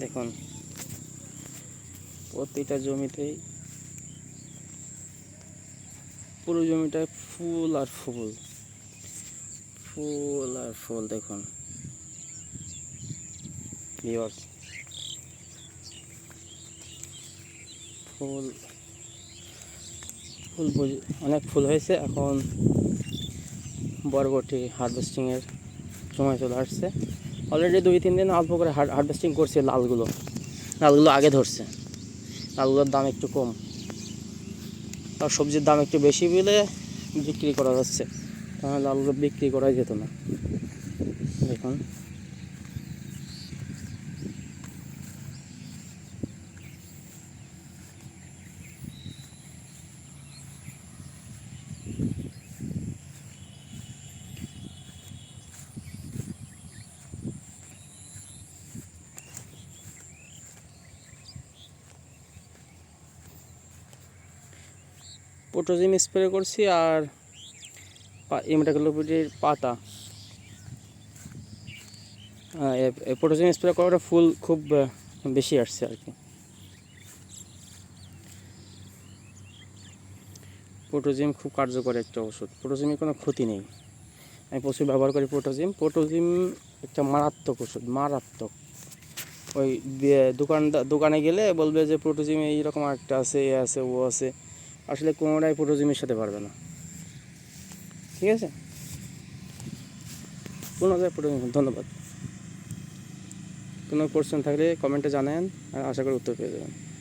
দেখুন, প্রতিটা জমিতেই পুরো জমিটায় ফুল আর ফুল ফুল আর ফুল দেখুন। ফুল ফুল অনেক ফুল হয়েছে, এখন বরবটি হারভেস্টিংয়ের সময় চলে আসছে। অলরেডি দুই, তিন দিন অল্প করে হার্ভেস্টিং করছে লালগুলো। লালগুলো আগে ধরছে। লালগুলোর দাম একটু কম। আর সবজির দাম একটু বেশি বলে বিক্রি করা যাচ্ছে তাহলে লালগুলো বিক্রি করা যেত না। দেখুন। পোটোজিম স্প্রে করছি আর ইমটাকলোপিটির পাতা। পোটোজিম স্প্রে করার ফুল খুব বেশি আসছে আর কি। পোটোজিম খুব কার্যকর একটা ওষুধ। পোটোজিমের কোনো ক্ষতি নেই। আমি প্রচুর ব্যবহার করি পোটোজিম পোটোজিম একটা মারাত্মক ওষুধ, মারাত্মক। ওই দোকানদার দোকানে গেলে বলবে যে প্রোটোজিম এইরকম একটা আছে, এ আছে, ও আছে। আসলে কোনোটাই প্রোটোজিমের সাথে পারবে না। ঠিক আছে? কোনো প্রোটোজিম ধন্যবাদ। কোনো কোশ্চেন থাকলে কমেন্টে জানান আর আশা করি উত্তর পেয়ে যাবেন।